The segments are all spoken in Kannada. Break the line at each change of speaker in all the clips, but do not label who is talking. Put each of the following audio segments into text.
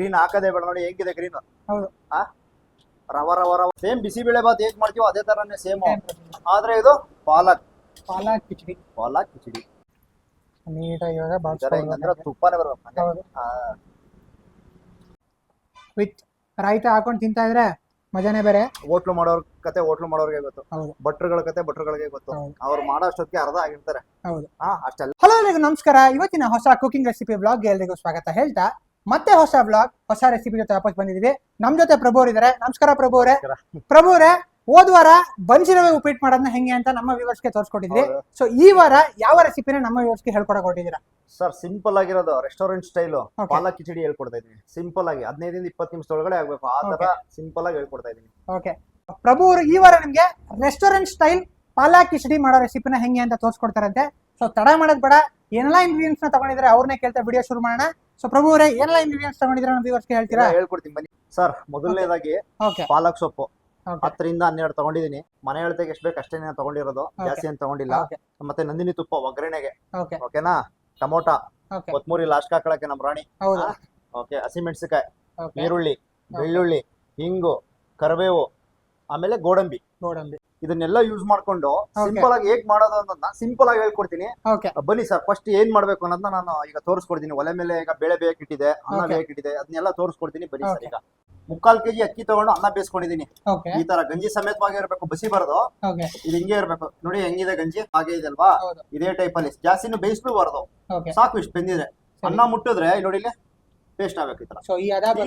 ಗ್ರೀನ್ ಹಾಕದೆ ಬೇಡ ನೋಡಿ ಹೆಂಗಿದೆ ಗ್ರೀನ್
ಹೌದು.
ಆ? ರವ ರವ ರವ. ಸೇಮ್ ಬಿಸಿಬೇಳೆ ಬಾತ್ ಹೇಗ್ ಮಾಡ್ತೀವೋ ಅದೇ ತರನೇ ಸೇಮ್ ಆದ್ರೆ ಇದು ಪಾಲಕ್.
ಪಾಲಕ್ ಕಿಚಡಿ.
ಪಾಲಕ್ ಕಿಚಡಿ.
ನೀಟಾಗಿ ಇವಾಗ
ಹೆಂಗಂದ್ರೆ ತುಪ್ಪನೇ ಬರ್ಬೇಕು.
ಹೌದು.
ಆ,
ವಿತ್ ರಾಯ್ತ ಹಾಕೊಂಡು ತಿಂತಾ ಇದ್ರೆ ಮಜಾನೇ ಬೇರೆ.
ಹೋಟ್ಲು ಮಾಡೋರ್ ಕತೆ ಹೋಟ್ಲು ಮಾಡೋರ್ಗೆ ಗೊತ್ತು. ಭಟ್ರುಗಳ ಕತೆ ಭಟ್ರುಗಳಿಗೆ ಗೊತ್ತು. ಅವ್ರು ಮಾಡೋ ಅಷ್ಟೊತ್ತಿಗೆ ಅರ್ಧ ಆಗಿರ್ತಾರೆ.
ಹೌದು.
ಹಾ ಅಷ್ಟೆಲ್ಲ.
ಹಲೋ ನಮಸ್ಕಾರ. ಇವತ್ತಿನ ಹೊಸ ಕುಕಿಂಗ್ ರೆಸಿಪಿ ಬ್ಲಾಗ್ಗೆ ಎಲ್ರಿಗೂ ಸ್ವಾಗತ. ಹೇಳ್ತಾ ಮತ್ತೆ ಹೊಸ ಬ್ಲಾಗ್ ಹೊಸ ರೆಸಿಪಿ ಜೊತೆ ವಾಪಸ್ ಬಂದಿದೀವಿ. ನಮ್ ಜೊತೆ ಪ್ರಭು ಅವರಿದ್ದಾರೆ ಇದಾರೆ. ನಮಸ್ಕಾರ ಪ್ರಭು ಅವರೇ. ಪ್ರಭು ಅವರೇ ಹೋದ್ ವಾರ ಬನ್ಸಿರವೆ ಉಪ್ಪಿಟ್ಟು ಮಾಡೋದನ್ನ ಹೆಂಗೆ ಅಂತ ನಮ್ಮ ವ್ಯೂವರ್ಸ್ಗೆ ತೋರಿಸ್ಕೊಟ್ಟಿದ್ವಿ. ಸೊ ಈ ವಾರ ಯಾವ ರೆಸಿಪಿನ ನಮ್ಮ ವ್ಯೂವರ್ಸ್ಗೆ ಹೇಳ್ಕೊಡಕ್ ಹೊಟ್ಟಿದ್ದೀರಾ
ಸರ್ ಸಿಂಪಲ್ ಆಗಿರೋದು ರೆಸ್ಟೋರೆಂಟ್ ಸ್ಟೈಲು. ಪಾಲಕ್ ಕಿಚಡಿ ಹೇಳ್ಕೊಡ್ತಾ ಇದೀನಿ ಸಿಂಪಲ್ ಆಗಿ ಹದಿನೈದಿಂದ ಇಪ್ಪತ್ತು ನಿಮಿಷದೊಳಗಡೆ ಆಗ್ಬೇಕು. ಆ ತರ ಸಿಂಪಲ್ ಆಗಿ ಹೇಳ್ಕೊಡ್ತಾ ಇದೀನಿ
ಓಕೆ ಪ್ರಭು ಅವರು ಈ ವಾರ ನಿಮ್ಗೆ ರೆಸ್ಟೋರೆಂಟ್ ಸ್ಟೈಲ್ ಪಾಲಕ್ ಕಿಚಡಿ ಮಾಡೋ ರೆಸಿಪಿನ ಹೆಂಗೆ ಅಂತ ತೋರಿಸ್ಕೊಡ್ತಾರಂತೆ. ಸೊ ತಡ ಮಾಡೋದ್ ಬೇಡ. ಏನೆಲ್ಲ ಇಂಗ್ರೀಡಿಯಂಟ್ಸ್ನ ತಗೊಂಡಿದ್ರೆ ಅವ್ರನ್ನೇ ಕೇಳ್ತಾ ವಿಡಿಯೋ ಶುರು ಮಾಡೋಣ. ಸೊ ಪ್ರಭು ಅವರೇ ಏನೆಲ್ಲ ಇಂಗ್ರೀಡಿಯನ್ಸ್ ತಗೊಂಡಿದ್ರೆ ನಮ್ಮ ವ್ಯೂವರ್ಸ್ಗೆ ಹೇಳ್ತೀರಾ?
ಹೇಳ್ಕೊಡ್ತೀನಿ ಬನ್ನಿ. ಸರ್ ಮೊದಲನೇದಾಗಿ
ಓಕೆ
ಪಾಲಕ್ ಸೊಪ್ಪು. ಹತ್ತರಿಂದ ಹನ್ನೆರಡು ತಗೊಂಡಿದೀನಿ ಮನೆ ಅಳತೆಗೆ ಎಷ್ಟು ಬೇಕು ಅಷ್ಟೇ ತಗೊಂಡಿರೋದು. ಜಾಸ್ತಿ ಏನ್ ತಗೊಂಡಿಲ್ಲ. ಮತ್ತೆ ನಂದಿನಿ ತುಪ್ಪ ಒಗ್ಗರಣೆಗೆ. ಓಕೆನಾ ಟಮೋಟಾ. ಕೊತ್ಮೂರಿ ಲಾಸ್ಟ್ ಹಾಕೊಳಕ್ಕೆ ನಮ್ಮ ರಾಣಿ. ಓಕೆ ಹಸಿಮೆಣಸಿಕಾಯಿ ಈರುಳ್ಳಿ ಬೆಳ್ಳುಳ್ಳಿ ಹಿಂಗು ಕರಿಬೇವು ಆಮೇಲೆ ಗೋಡಂಬಿ.
ಗೋಡಂಬಿ.
ಇದನ್ನೆಲ್ಲ ಯೂಸ್ ಮಾಡ್ಕೊಂಡು ಸಿಂಪಲ್ ಆಗಿ ಹೇಗ್ ಮಾಡೋದು ಅನ್ನೋದನ್ನ ಸಿಂಪಲ್ ಆಗಿ ಹೇಳ್ಕೊಡ್ತೀನಿ. ಬನ್ನಿ ಸರ್ ಫಸ್ಟ್ ಏನ್ ಮಾಡ್ಬೇಕು ಅನ್ನೋದನ್ನ ನಾನು ಈಗ ತೋರಿಸ್ಕೊಡ್ತೀನಿ. ಒಲೆ ಮೇಲೆ ಈಗ ಬೇಳೆ ಬೇಕಿಟ್ಟಿದೆ ಅನ್ನ. ಬೇಕಿಟ್ಟಿದೆ ಅದನ್ನೆಲ್ಲ ತೋರಿಸ್ಕೊಡ್ತೀನಿ. ಬನ್ನಿ ಸರ್. ಈಗ. ಮುಕ್ಕಾಲ್ ಕೆಜಿ ಅಕ್ಕಿ ತಗೊಂಡು ಅನ್ನ ಬೇಯಿಸ್ಕೊಂಡಿದೀನಿ. ಈ ತರ ಗಂಜಿ ಸಮೇತವಾಗಿ ಇರಬೇಕು ಬಸಿ ಬರೋದು. ಇದು ಹಿಂಗೆ ಇರ್ಬೇಕು. ನೋಡಿ ಹೆಂಗಿದೆ ಗಂಜಿ? ಹಾಗೆ ಇದೆ ಅಲ್ವಾ? ಇದೇ ಟೈಪ್ ಅಲ್ಲಿ. ಜಾಸ್ತಿನೂ ಬೇಯಿಸ್ಲೂ
ಓಕೆ
ಸಾಕು ಇಷ್ಟು ಬೆಂದಿದ್ರೆ. ಅನ್ನ ಮುಟ್ಟಿದ್ರೆ ನೋಡಿ ಇಲ್ಲಿ ಪೇಸ್ಟ್ ಆಗ್ಬೇಕು ಈ ತರ.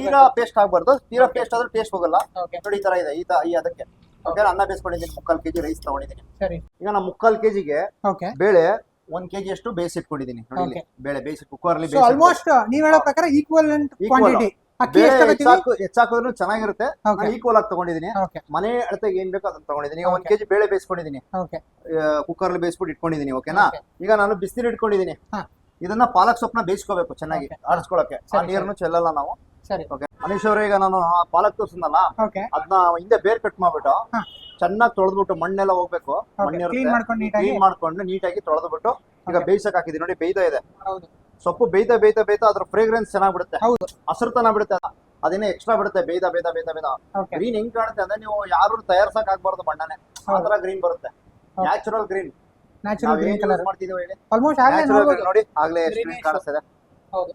ತೀರಾ ಪೇಸ್ಟ್ ಆಗ್ಬಾರ್ದು. ತೀರಾ ಪೇಸ್ಟ್ ಆದ್ರೆ ಟೇಸ್ಟ್ ಹೋಗಲ್ಲ. ನೋಡಿ ಈ ತರ ಇದೆ. ಈ ಅದಕ್ಕೆ. ಓಕೆ ಅನ್ನ ಬೇಯಿಸ್ಕೊಂಡಿದ್ದೀನಿ ಮುಕ್ಕಾಲ್ ಕೆಜಿ ರೈಸ್ ತಗೊಂಡಿದ್ದೀನಿ.
ಸರಿ.
ಈಗ ನಾನು ಮುಕ್ಕಾಲ್ ಕೆಜಿಗೆ
ಓಕೆ.
ಬೇಳೆ ಒಂದ್ ಕೆಜಿ ಅಷ್ಟು ಬೇಯಿಸಿಟ್ಕೊಂಡಿದ್ದೀನಿ ನೋಡಿ ಇಲ್ಲಿ. ಬೇಳೆ ಬೇಯಿಸಿ ಕುಕ್ಕರ್ ಅಲ್ಲಿ
ಆಲ್ಮೋಸ್ಟ್ ನೀವ್ ಹೇಳೋ ಪ್ರಕಾರ ಈಕ್ವಲ್ ಕ್ವಾಂಟಿಟಿ ಅಕ್ಕಿ
ಬೇಳೆ
ಎಷ್ಟು ತಗೋತೀವಿ
ಹೆಚ್ಚಾಕು ಹೆಚ್ಚಾಕಿದ್ರು ಚೆನ್ನಾಗಿರುತ್ತೆ. ಈಕ್ವಲ್ ಆಗಿ ತಗೊಂಡಿದ್ದೀನಿ.
ಓಕೆ.
ಮನೆ ಅಳತೆಗೆ ಏನ್ ಬೇಕೋ ಅದನ್ನ ತಗೊಂಡಿದ್ದೀನಿ. ಈಗ ಒಂದ್ ಕೆಜಿ ಬೇಳೆ ಬೇಯಿಸ್ಕೊಂಡಿದ್ದೀನಿ.
ಓಕೆ.
ಕುಕ್ಕರ್ ಅಲ್ಲಿ ಬೇಯಿಸ್ಬಿಟ್ಟು ಇಟ್ಕೊಂಡಿದ್ದೀನಿ ಓಕೆನಾ?
Okay.
ಈಗ ನಾನು ಬಿಸಿನೀರು ಇಟ್ಕೊಂಡಿದ್ದೀನಿ.
ಹಾ.
ಇದನ್ನ ಪಾಲಕ್ ಸೊಪ್ಪನ್ನ ಬೇಯಿಸ್ಕೋಬೇಕು ಚೆನ್ನಾಗಿ. ಆಡಿಸ್ಕೊಳಕ್ಕೆ ಆ
ಸರಿ,
ನೀರನ್ನು ಚೆಲ್ಲಲ್ಲ ನಾವು.
ಸರಿ.
ಓಕೆ ಮನೀಶ್ ಅವ್ರೆ ಈಗ ನಾನು ಆ ಪಾಲಕ್ ತೋರ್ಸಲ್ಲ
ಓಕೆ
ಅದನ್ನ ಹಿಂದೆ ಬೇರ್ ಕಟ್ ಮಾಡ್ಬಿಟ್ಟು. ಚೆನ್ನಾಗಿ ತೊಳೆದ್ಬಿಟ್ಟು ಮಣ್ಣೆಲ್ಲ ಹೋಗ್ಬೇಕು.
ಕ್ಲೀನ್ ಮಾಡ್ಕೊಂಡು ನೀಟಾಗಿ
ಕ್ಲೀನ್ ಮಾಡ್ಕೊಂಡು ನೀಟಾಗಿ ತೊಳೆದ್ಬಿಟ್ಟು ಈಗ. ಬೇಯಿಸಕ್ ಹಾಕಿದ್ವಿ ನೋಡಿ ಬೇಯ್ತಾ ಇದೆ. ಸೊಪ್ಪು ಬೇಯ್ತಾ ಬೇಯ್ತಾ ಬೇಯ್ತಾ ಅದ್ರ ಫ್ರೇಗ್ರೆನ್ಸ್ ಚೆನ್ನಾಗಿ ಬಿಡುತ್ತೆ
ಹೌದು.
ಹಸಿರುತನ ಬಿಡುತ್ತೆ ಅದು. ಅದೇನೇ ಎಕ್ಸ್ಟ್ರಾ ಬಿಡುತ್ತೆ. ಬೇಯ್ದ ಬೇಯ್ದ ಬೇಯ್ತಾ ಬೇಯ್ತಾ. ಗ್ರೀನ್ ಹೆಂಗ್ ಕಾಣುತ್ತೆ ಅಂದ್ರೆ ನೀವು ಯಾರು ತಯಾರ್ಸಕ್ ಆಗ್ಬಾರ್ದು ಬಣ್ಣನೆ ಆತರ ಗ್ರೀನ್ ಬರುತ್ತೆ. Natural green
natural green colour
ಮಾಡ್ತಿದೀವಿ ಹೇಳಿ.
ಆಲ್ಮೋಸ್ಟ್ ಆಗ್ಲೇ
ನೋಡಿ ಆಗ್ಲೇ
ಕಾಣಿಸ್ತದೆ
ಗ್ರೀನ್ ಕಾಣಿಸ್ತಿದೆ.
ಹೌದು.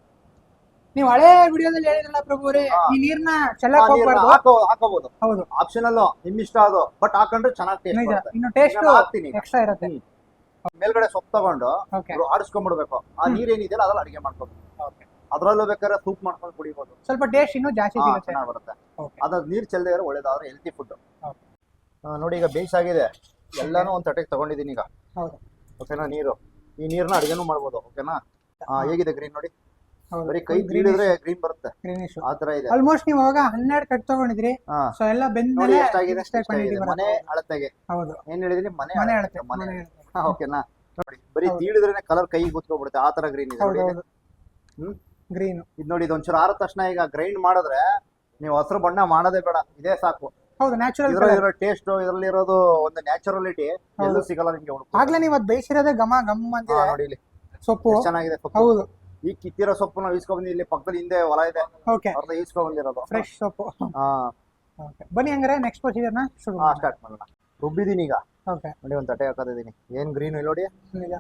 ನೀವು ಹಳೆ ವಿಡಿಯೋದಲ್ಲಿ ಹೇಳಿದ್ರಲ್ಲ ಪ್ರಭು ಅವರೇ ಈ ನೀರ್ನ ಚೆಲ್ಲಕ್ ಹೋಗ್ಬಾರ್ದು.
ಹಾಕೋ ಹಾಕೋಬಹುದು
ಹೌದು.
ಆಪ್ಷನಲ್ ನಿಮ್ ಇಷ್ಟ ಅದು ಬಟ್ ಹಾಕೊಂಡ್ರೆ ಚೆನ್ನಾಗಿ
ನಿಜ. ಇನ್ನು ಟೇಸ್ಟ್
ಹಾಕ್ತೀನಿ.
ಎಕ್ಸ್ಟ್ರಾ ಇರುತ್ತೆ.
ಮೇಲ್ಗಡೆ ಸೊಪ್ಪು ತಗೊಂಡು
ಓಕೆ
ಆಡಿಸ್ಕೊಂಡ್ಬಿಡ್ಬೇಕು ಆ. ನೀರ್ ಏನಿದೆಯಲ್ಲ ಅದ್ರಲ್ಲಿ ಅಡಿಗೆ ಮಾಡ್ಕೋಬೇಕು ಅದ್ರಲ್ಲೂ ಬೇಕಾದ್ರೆ ಸೂಪ್ ಮಾಡ್ಕೊಂಡು ಕುಡಿಬಹುದು
ಸ್ವಲ್ಪ ಟೇಸ್ಟ್ ಇನ್ನೂ ಜಾಸ್ತಿ
ಚೆನ್ನಾಗಿ
ಸಿಗುತ್ತೆ.
ಚೆನ್ನಾಗ್ ಬರುತ್ತೆ ಅದ ನೀರ್ ಚೆಲ್ಲದೆ ಇರೋ ಒಳ್ಳೇದಾದ್ರೆ ಹೆಲ್ತಿ ಫುಡ್
Okay.
ನೋಡಿ ಈಗ ಬೇಯಿಸಾಗಿದೆ ಎಲ್ಲಾನು ಒಂದ್ ತಟೆಗೆ ತಗೊಂಡಿದ್ದೀನಿ ಈಗ.
ಹೌದು.
ಓಕೆನಾ ನೀರು. ಈ ನೀರ್ನ ಅಡಿಗೆನೂ ಮಾಡ್ಬೋದು. ಓಕೆನಾ ಆ, ಹೇಗಿದೆ ಗ್ರೀನ್ ನೋಡಿ? ಬರೀ ಕೈ ತೀಡಿದ್ರೆ ಗ್ರೀನ್ ಬರುತ್ತೆ.
ಗ್ರೀನಿಶ್
ಆ ತರ ಇದೆ.
ಆಲ್ಮೋಸ್ಟ್ ನೀವು ಅವಾಗ ಹನ್ನೆರಡು ಕಟ್ ತಗೊಂಡಿದ್ರಿ. ಸೊ ಎಲ್ಲ ಬೆಂದ
ನೋಡಿ
ಮೇಲೆ
ಎಷ್ಟಾಗಿದೆ
ಇಷ್ಟೇ
ಎಷ್ಟಾಗಿದೆ. ಮನೆ ಅಳತೆಗೆ.
ಹೌದು.
ಏನ್ ಹೇಳಿದ್ರಿ? ಮನೆ
ಮನೆ
ಅಳತೆ. ಮನೆ. ಹಾ, ಓಕೆನಾ ನೋಡಿ. ಬರೀ
ಹೌದು.
ತೀಡಿದ್ರೆ ಕಲರ್ ಕೈ ಗುತ್ಕೊಬಿಡುತ್ತೆ ಆ ತರ ಗ್ರೀನ್ ಇದೆ ನೋಡಿ
ಹೌದು
ಹ್ಮ್?
ಗ್ರೀನ್
ಇದು ನೋಡಿ ಇದೊಂಚೂರು ಆದ ತಕ್ಷಣ ಈಗ ಗ್ರೈಂಡ್ ಮಾಡಿದ್ರೆ ನೀವು ಹಸಿರು ಬಣ್ಣ ಮಾಡೋದೇ ಬೇಡ. ಇದೇ ಸಾಕು.
ಹೌದು ನ್ಯಾಚುರಲ್
ಇದರಲ್ಲಿರೋ ಟೇಸ್ಟ್ ಇದ್ರಲ್ಲಿರೋದು ಒಂದು ನ್ಯಾಚುರಲಿಟಿ ಎಲ್ಲೂ ಸಿಗಲ್ಲ ನಿಮ್ಗೆ ಹುಡುಕು
ಆಗ್ಲೇ ನೀವು ಅದ್ ಬೇಯಿಸಿರೋದೇ ಘಮ ಗಮ್ ಅಂತ
ನೋಡಿ ಇಲ್ಲಿ.
ಸೊಪ್ಪು.
ಎಷ್ಟ್ ಚೆನ್ನಾಗಿದೆ ಸೊಪ್ಪು.
ಹೌದು.
ಈ ಕಿತ್ತಿರೋ ಸೊಪ್ಪು ನಾವು ಇಸ್ಕೊಂಡ್ ಇಲ್ಲಿ ಪಕ್ಕದಲ್ಲಿ ಹಿಂದೆ ಹೊಲ ಇದೆ.
ಓಕೆ
ಅವ್ರದ್ದು ಈಸ್ಕೊಂಡ್ ಬಂದಿರೋದು
ಫ್ರೆಶ್ ಸೊಪ್ಪು.
ಹಾ.
ಓಕೆ ಬನ್ನಿ ಹಂಗಾರೆ ನೆಕ್ಸ್ಟ್ ಪ್ರೊಸೀಜರ್ನ ಶುರು
ಹಾ ಸ್ಟಾರ್ಟ್ ಮಾಡೋಣ. ರುಬ್ಬಿದೀನಿ ಈಗ.
ಓಕೆ
ನೋಡಿ ಒಂದ್ ತಟ್ಟೆ ಹಾಕೋದಿದ್ದೀನಿ ಏನ್ ಗ್ರೀನ್ ಇಲ್ಲ ನೋಡಿ.
ನಿಜ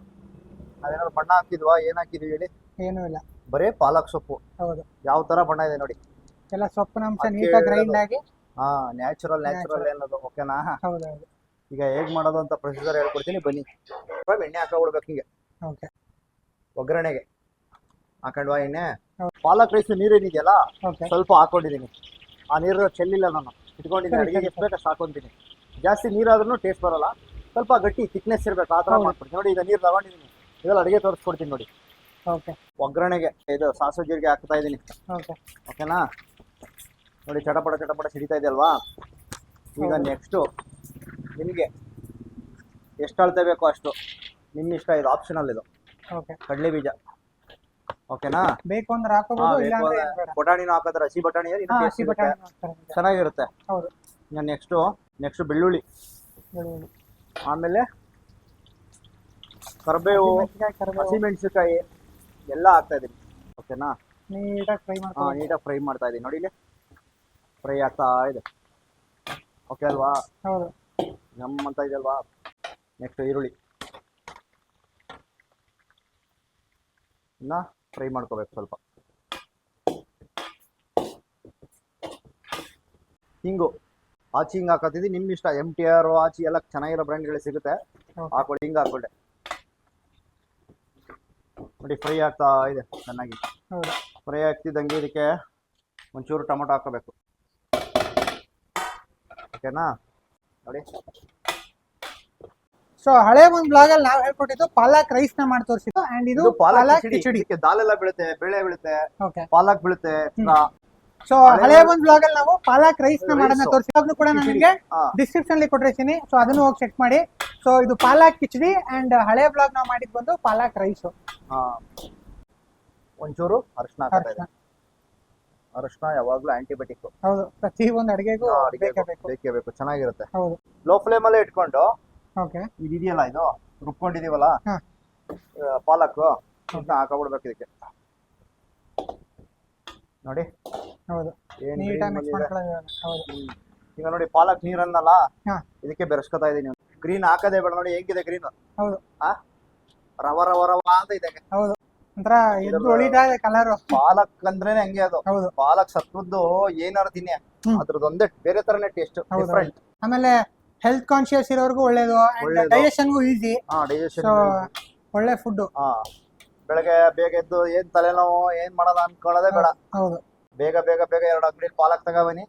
ಅದೇನಾದ್ರು ಬಣ್ಣ ಹಾಕಿದ್ವಾ? ಏನ್ ಹಾಕಿದ್ವಿ ಹೇಳಿ?
ಏನೂ ಇಲ್ಲ.
ಬರೇ ಪಾಲಕ್ ಸೊಪ್ಪು.
ಹೌದು.
ಯಾವ ತರ ಬಣ್ಣ ಇದೆ ನೋಡಿ.
ಎಲ್ಲ ಸೊಪ್ಪಿನ ಅಂಶ
ಅದ್ಕೆ
ನೀಟಾಗಿ ಗ್ರೈಂಡ್
ಹೇಳೋದು.
ಆಗಿ.
ಹಾ ನ್ಯಾಚುರಲ್ ನ್ಯಾಚುರಲ್ ಏನದು ಓಕೆನಾ
ಹೌದು ಹೌದು
ಈಗ ಹೇಗ್ ಮಾಡೋದು ಅಂತ ಪ್ರೊಸೀಜರ್ ಹೇಳ್ಕೊಡ್ತೀನಿ ಬನ್ನಿ. ಸ್ವಲ್ಪ ಎಣ್ಣೆ ಹಾಕೊಬಿಡ್ಬೇಕು ಹಿಂಗೆ.
ಓಕೆ
ಒಗ್ಗರಣೆಗೆ. ಹಾಕೊಂಡ್ವಾ ಎಣ್ಣೆ. ಪಾಲಕ್ ರೈಸ್ ನೀರೇನಿದೆಯಲ್ಲ
ಏನಿದೆಯಲ್ಲ
ಸ್ವಲ್ಪ ಹಾಕೊಂಡಿದ್ದೀನಿ ಆ ನೀರು ಚೆಲ್ಲಿಲ್ಲ ನಾನು. ಇಟ್ಕೊಂಡಿದ್ದೀನಿ ಅಡಿಗೆಗೆ ಎಷ್ಟು ಬೇಕಷ್ಟು ಹಾಕೊಂತೀನಿ ಜಾಸ್ತಿ ನೀರಾದ್ರೂ ಟೇಸ್ಟ್ ಬರಲ್ಲ. ಸ್ವಲ್ಪ ಗಟ್ಟಿ ಥಿಕ್ನೆಸ್ ಇರ್ಬೇಕು ಆ ಥರ ಮಾಡ್ಕೊಡ್ತೀನಿ ನೋಡಿ ಈಗ ನೀರು ತಗೊಂಡಿದ್ದೀನಿ ಇದೆಲ್ಲ ಅಡಿಗೆ ತೋರಿಸ್ಕೊಡ್ತೀನಿ ನೋಡಿ.
ಓಕೆ.
ಒಗ್ಗರಣೆಗೆ ಇದು ಸಾಸು ಜೀರಿಗೆ ಹಾಕ್ತಾ ಇದ್ದೀನಿ
ಓಕೆ.
ಓಕೆನಾ? ನೋಡಿ ಚಟಪಟ ಚಟಪಟ ಸಿಡಿತಾ ಇದೆಯಲ್ವಾ ಈಗ
ಹೌದು.
ನೆಕ್ಸ್ಟು ನಿಮಗೆ ಎಷ್ಟು ಅಳತೆ ಬೇಕೋ ಅಷ್ಟು. ನಿಮ್ಮ ಇಷ್ಟ ಇದು ಆಪ್ಷನಲ್ ಇದು.
ಓಕೆ.
ಕಡಲೆ ಬೀಜ. ಓಕೆನಾ?
ಬೇಕು ಅಂದ್ರೆ ಹಾಕೋಬಹುದು ಇಲ್ಲ ಅಂದ್ರೆ ಏನ್ ಬೇಡ.
ಬಟಾಣಿನೂ ಹಾಕಿದ್ರೆ ಹಸಿ ಬಟಾಣಿ
ಹಾ ಹಸಿ ಬಟಾಣಿ ಹಾಕ್ತಾರೆ.
ಚೆನ್ನಾಗಿರುತ್ತೆ.
ಹೌದು.
ಇನ್ನು ನೆಕ್ಸ್ಟು ನೆಕ್ಸ್ಟ್ ಬೆಳ್ಳುಳ್ಳಿ.
ಬೆಳ್ಳುಳ್ಳಿ.
ಆಮೇಲೆ ಕರಿಬೇವು
ಹಸಿಮೆಣಸಿನ್ಕಾಯಿ, ಕರಿಬೇವು.
ಹಸಿಮೆಣಸಿನಕಾಯಿ ಎಲ್ಲ ಹಾಕ್ತಾ ಇದೀನಿ ಓಕೆನಾ?
ನೀಟಾಗಿ ಫ್ರೈ
ಹಾ
ಮಾಡ್ಕೊಂಡು
ನೀಟಾಗಿ ಫ್ರೈ ಮಾಡ್ತಾ ಇದೀನಿ ನೋಡಿ ಇಲ್ಲಿ. ಫ್ರೈ ಆಗ್ತಾ ಇದೆ. ಓಕೆ ಅಲ್ವಾ?
ಹೌದು.
ನಮ್ಮಂತ ಇದೆಯಲ್ವಾ ನೆಕ್ಸ್ಟ್ ಈರುಳ್ಳಿ. ಇನ್ನ ಫ್ರೈ ಮಾಡ್ಕೋಬೇಕು ಸ್ವಲ್ಪ. ಹಿಂಗು ಆಚಿ ಹಿಂಗೆ ಹಾಕತ್ತಿದ್ದಿ ನಿಮ್ಮ ಇಷ್ಟ. ಎಂ ಟಿ ಆರ್ ಆಚಿ ಎಲ್ಲ ಚೆನ್ನಾಗಿರೋ ಬ್ರ್ಯಾಂಡ್ಗಳು ಸಿಗುತ್ತೆ. ಹಾಕೊಳ್ಳಿ ಹಿಂಗೆ ಹಾಕೊಳ್ಳಿ ನೋಡಿ ಫ್ರೈ ಆಗ್ತಾ ಇದೆ ಚೆನ್ನಾಗಿ. ಫ್ರೈ ಆಗ್ತಿದ್ದಂಗೆ ಇದಕ್ಕೆ ಒಂಚೂರು ಟೊಮೊಟೊ ಹಾಕೋಬೇಕು ಓಕೆನಾ ನೋಡಿ.
ಸೊ ಹಳೆ ಒಂದ್ ಬ್ಲಾಗ್ ಅಲ್ಲಿ ನಾವು ಹೇಳ್ಕೊಟ್ಟಿದ್ದು ಪಾಲಕ್ ರೈಸ್ನ ಮಾಡಿ ತೋರಿಸಿದ್ದು ಅಂಡ್ ಇದು
ಪಾಲಕ್ ಕಿಚಡಿ.
ದಾಲ್
ಎಲ್ಲ ದಾಲೆಲ್ಲ ಬೀಳುತ್ತೆ ಬೇಳೆ ಬೀಳುತ್ತೆ ಪಾಲಕ್ ಬೀಳುತ್ತೆ
ಸೊ ಹಳೆ ಒಂದ್ ಬ್ಲಾಗ್ ಅಲ್ಲಿ ನಾವು ಪಾಲಕ್ ರೈಸ್ನ ಮಾಡೋದನ್ನ ತೋರಿಸಿದ್ರು ಕೂಡ ನಾನು ನಿಮಗೆ ಡಿಸ್ಕ್ರಿಪ್ಷನ್ ಅಲ್ಲಿ ಕೊಟ್ಟಿರ್ತೀನಿ. ಸೊ ಅದನ್ನು ಹೋಗಿ ಚೆಕ್ ಮಾಡಿ. ಸೊ ಇದು ಪಾಲಕ್ ಕಿಚಡಿ ಅಂಡ್ ಹಳೆ ಬ್ಲಾಗ್ ನಾವು ಮಾಡಿದ್ ಬಂದು ಪಾಲಕ್ ರೈಸ್
ಒಂಚೂರು ಅರಿಶಿನ ಅರಿಶಿನ. ಯಾವಾಗ್ಲೂ ಆಂಟಿಬಯೋಟಿಕ್
ಹೌದು. ಪ್ರತಿ ಒಂದು ಅಡಿಗೆಗೂ ಬೇಕೇ ಬೇಕು.
ಬೇಕೇ ಬೇಕು. ಚೆನ್ನಾಗಿರುತ್ತೆ.
ಹೌದು.
ಲೋ ಫ್ಲೇಮ್ ಅಲ್ಲೇ ಇಟ್ಕೊಂಡು
ಓಕೆ
ಇದಿದೆಯಲ್ಲ ಇದು? ರುಬ್ಕೊಂಡಿದೀವಲ್ಲ? ಪಾಲಕ್. ಇದನ್ನ ಹಾಕಬಿಡ್ಬೇಕು ಇದಕ್ಕೆ. ನೋಡಿ.
ಹೌದು.
ಈಗ ನೋಡಿ ಪಾಲಕ್ ನೀರನ್ನಲ್ಲ
ಅನ್ನಲ್ಲ
ಇದಕ್ಕೆ ಬೆರೆಸ್ಕೊತಾ ಇದೀನಿ ಗ್ರೀನ್ ಹಾಕದೆ ಬೇಡ ನೋಡಿ ಹೆಂಗಿದೆ ಗ್ರೀನ್
ಹೌದು.
ರವ ರವ ರವ ಅಂತ ಇದೆ
ಹೌದು. ಒಂಥರ ಎದ್ದು ಉಳಿತಾ ಇದೆ ಕಲರ್
ಪಾಲಕ್ ಅಂದ್ರೇನೆ ಹಂಗೆ ಅದು.
ಹೌದು.
ಪಾಲಕ್ ಸತ್ವದ್ದು ಏನಾರು ತಿನ್ನಿ
ಹ್ಮ್.
ಅದ್ರದ್ದು ಒಂದೇ ಬೇರೆ ತರನೇ ಟೇಸ್ಟ್ ಡಿಫ್ರೆಂಟ್
ಆಮೇಲೆ ಹೆಲ್ತ್ ಕಾನ್ಶಿಯಸ್ ಇರೋರ್ಗು ಒಳ್ಳೇದು ಅಂಡ್
ಒಳ್ಳೇದು.
ಡೈಜೆಷನ್ಗೂ ಈಸಿ
ಹಾ ಡೈಜೆಷನ್
ಸೊ ಒಳ್ಳೆ ಫುಡ್
ಬೆಳಗ್ಗೆ ಬೇಗ ಎದ್ದು ಏನ್ ತಲೆನೋವು ಏನ್ ಮಾಡೋದ ಅನ್ಕೊಳ್ಳೋದೇ ಬೇಡ.
ಹೌದು
ಬೇಗ ಬೇಗ ಬೇಗ ಎರಡು ಅಂಗಡಿ ಪಾಲಕ್ ತಗೋಬನ್ನಿ.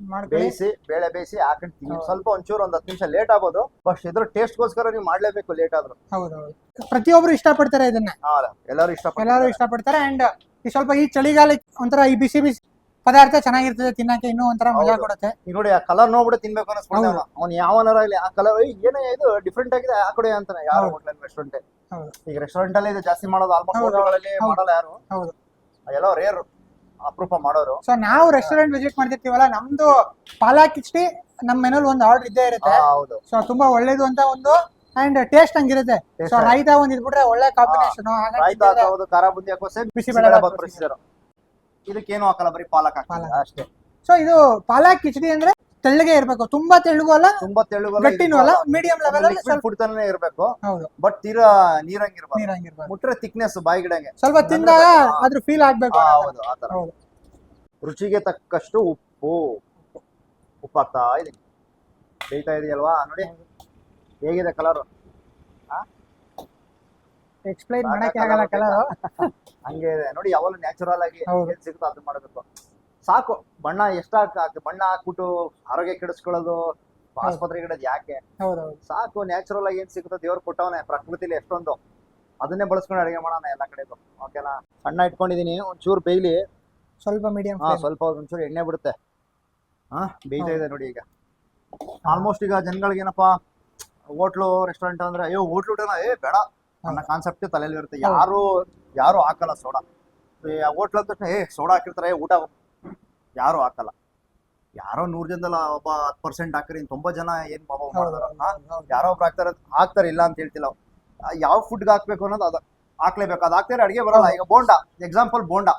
ಮಾಡ್ಕೊಳ್ಳಿ.
ಬೇಯಿಸಿ ಬೇಳೆ ಬೇಯಿಸಿ ಹಾಕೊಂಡು ತಿನ್ನಿ. ಸ್ವಲ್ಪ ಒಂಚೂರು ಒಂದ್ ಹತ್ತು ನಿಮಿಷ ಲೇಟ್ ಆಗೋದು ಬಟ್ ಇದ್ರ ಟೇಸ್ಟ್ಗೋಸ್ಕರ ನೀವು ಮಾಡ್ಲೇಬೇಕು ಲೇಟ್ ಆದ್ರೂ.
ಹೌದು ಹೌದು. ಪ್ರತಿಯೊಬ್ರು ಇಷ್ಟಪಡ್ತಾರೆ ಇದನ್ನ.
ಹಾ ಎಲ್ಲರೂ ಇಷ್ಟಪಡ್ತಾರೆ.
ಎಲ್ಲರೂ ಇಷ್ಟಪಡ್ತಾರೆ. ಅಂಡ್ ಈ ಸ್ವಲ್ಪ ಈ ಚಳಿಗಾಲ ಒಂಥರ ಈ ಬಿಸಿ ಬಿಸಿ ಪದಾರ್ಥ ಚೆನ್ನಾಗಿರ್ತದೆ ತಿನ್ನಕ್ಕೆ ಇನ್ನೂ ಒಂಥರ ಮಜಾ
ಹೌದು.
ಕೊಡುತ್ತೆ.
ಈಗ ನೋಡಿ ಆ ಕಲರ್ ನೋಡ್ಬಿಟ್ಟು ತಿನ್ಬೇಕು ಅನ್ಸ್ಬಿಡ್ತಾವ
ಹೌದು.
ಅವ್ನು. ಯಾವನಾರ ಇಲ್ಲಿ ಆ ಕಲರ್ ಏನೇ ಇದು ಡಿಫ್ರೆಂಟ್ ಆಗಿದೆ ಆ ಕಡೆ ಅಂತಾನೆ. ಯಾರು
ಹೌದು.
ಹೋಟ್ಲಲ್ಲಿ ರೆಸ್ಟೋರೆಂಟ್
ಹೌದು.
ಈಗ ರೆಸ್ಟೋರೆಂಟ್ ಅಲ್ಲಿ ಇದು ಜಾಸ್ತಿ ಮಾಡೋದು ಆಲ್ಮೋಸ್ಟ್
ಹೌದು.
ಹೋಟೆಲ್ಗಳಲ್ಲಿ
ಹೌದು.
ಮಾಡಲ್ಲ ಯಾರು?
ಹೌದು.
ಎಲ್ಲೋ ರೇರ್ ಅಪರೂಪ ಮಾಡೋರು.
ಸೊ ನಾವು ರೆಸ್ಟೋರೆಂಟ್ ವಿಸಿಟ್ ಮಾಡ್ತಿರ್ತೀವಲ್ಲ ನಮ್ದು ಪಾಲಾ ಕಿಚ್ಡಿ ನಮ್ಮ ಮೆನುಲ್ ಒಂದು ಆರ್ಡರ್ ಇದ್ದೇ ಇರುತ್ತೆ.
ಹೌದು.
ಸೊ ತುಂಬಾ ಒಳ್ಳೇದು ಅಂತ ಒಂದು ಅಂಡ್ ಟೇಸ್ಟ್ ಹಂಗಿರುತ್ತೆ.
Taste.
ಸೊ ರೈತ ಒಂದ್ ಇದ್ಬಿಟ್ರೆ ಒಳ್ಳೆ ಕಾಂಬಿನೇಷನ್
ರೈತ ಹಾಕೋದು ಖಾರ ಬುಂದಿ ಹಾಕೋ ಸೇಮ್
ಬಿಸಿ
ಬಿಸಿಬೇಳೆ
ಬೇಳೆ
ಬಾತ್ ಪ್ರೊಸೀಜರ್ ಇದಕ್ಕೇನು ಹಾಕಲ್ಲ ಬರೀ ಪಾಲಕ್
ಹಾಕಲ್ಲ.
ಅಷ್ಟೇ.
ಸೊ ಇದು ಪಾಲಕ್ ಕಿಚಡಿ ಅಂದ್ರೆ ತೆಳ್ಳಗೆ ಇರ್ಬೇಕು. ತುಂಬಾ ತೆಳ್ಳಗೂ ಅಲ್ಲ
ತುಂಬಾ ತೆಳ್ಳಗು
ಗಟ್ಟಿನೂ ಅಲ್ಲ ಮೀಡಿಯಂ ಲೆವೆಲ್ ಅಲ್ಲಿ ಸ್ವಲ್ಪ
ಪುಡ್ತನೇ ಇರಬೇಕು.
ಹೌದು.
ಬಟ್ ತೀರಾ ಇರಬೇಕು
ನೀರಂಗ ಇರಬೇಕು
ಮುಟ್ರೆ ಥಿಕ್ನೆಸ್ ಬಾಯಿಗಿಡಂಗೆ.
ಸ್ವಲ್ಪ ತಿಂದಾಗ ಅದ್ರ ಫೀಲ್ ಆಗ್ಬೇಕು.
ಹೌದು ಆತರ
ತರ
ರುಚಿಗೆ ತಕ್ಕಷ್ಟು ಉಪ್ಪು. ಉಪ್ಪು ಹಾಕ್ತಾ ಇದೆ ಬೇಯ್ತಾ ಇದೆಯಲ್ವಾ? ನೋಡಿ. ಹೇಗಿದೆ ಕಲರ್
ಎಕ್ಸ್ಪ್ಲೈನ್ ಮಾಡಕ್ಕೆ ಆಗಲ್ಲ ಕಲರ್
ಹಂಗೆ ಇದೆ. ನೋಡಿ ಯಾವಾಗಲೂ ನ್ಯಾಚುರಲ್ ಆಗಿ
ಹೌದು.
ಏನ್ ಸಿಗುತ್ತೋ ಅದನ್ನ ಮಾಡಬೇಕು. ಸಾಕು. ಬಣ್ಣ ಎಷ್ಟ ಬಣ್ಣ ಹಾಕ್ಬಿಟ್ಟು ಆರೋಗ್ಯ ಕೆಡಿಸ್ಕೊಳ್ಳೋದು ಆಸ್ಪತ್ರೆ ಇಡೋದು ಯಾಕೆ?
ಹೌದೌದು.
ಸಾಕು. ನ್ಯಾಚುರಲ್ ಆಗಿ ಏನ್ ಸಿಗುತ್ತೋ ದೇವ್ರು ಕೊಟ್ಟವನೆ. ಪ್ರಕೃತಿಲಿ ಎಷ್ಟೊಂದು. ಅದನ್ನೇ ಬಳಸ್ಕೊಂಡು ಅಡಿಗೆ ಮಾಡೋಣ ಎಲ್ಲ ಕಡೆಗೂ ಓಕೆನಾ ಸಣ್ಣ ಇಟ್ಕೊಂಡಿದೀನಿ. ಒಂಚೂರು ಬೇಯ್ಲಿ.
ಸ್ವಲ್ಪ ಮೀಡಿಯಂ
ಹಾ ಸ್ವಲ್ಪ ಒಂಚೂರು ಎಣ್ಣೆ ಬಿಡುತ್ತೆ. ಹಾ ಬೇಯ್ತಾ ಇದೆ ನೋಡಿ ಈಗ. ಆಲ್ಮೋಸ್ಟ್ ಈಗ ಜನಗಳಿಗೆ ಏನಪ್ಪಾ ಹೋಟ್ಲು ರೆಸ್ಟೋರೆಂಟ್ ಅಂದ್ರೆ ಅಯ್ಯೋ ಹೋಟ್ಲು ಊಟನ ಏ ಬೇಡ. ಅನ್ನೋ ಕಾನ್ಸೆಪ್ಟ್ ತಲೆಯಲ್ಲಿ ಇರುತ್ತೆ. ಯಾರು ಯಾರು ಹಾಕಲ್ಲ ಸೋಡಾ. ಹೋಟ್ಲ್ ಅಂತ ತಕ್ಷಣ ಏ ಸೋಡಾ ಹಾಕಿರ್ತಾರೆ ಊಟ. ಯಾರು ಹಾಕಲ್ಲ. ಯಾರೋ ನೂರ್ ಜನದಲ್ಲ ಒಬ್ಬ ಹತ್ತು ಪರ್ಸೆಂಟ್ ಹಾಕ್ರಿ ತುಂಬಾ ಜನ ಏನ್? ಯಾರೋ ಒಬ್ರು ಹಾಕ್ತಾರೆ ಹಾಕ್ತಾರೆ ಇಲ್ಲ ಅಂತ ಹೇಳ್ತಿಲ್ಲ ಯಾವ ಫುಡ್ಗೆ ಹಾಕ್ಬೇಕು ಅನ್ನೋದು ಅದ. ಹಾಕ್ಲೇಬೇಕು. ಅದು ಹಾಕ್ತಾರೆ ಅಡಿಗೆ ಬರಲ್ಲ. ಈಗ ಬೋಂಡಾ ಎಕ್ಸಾಂಪಲ್ ಬೋಂಡಾ.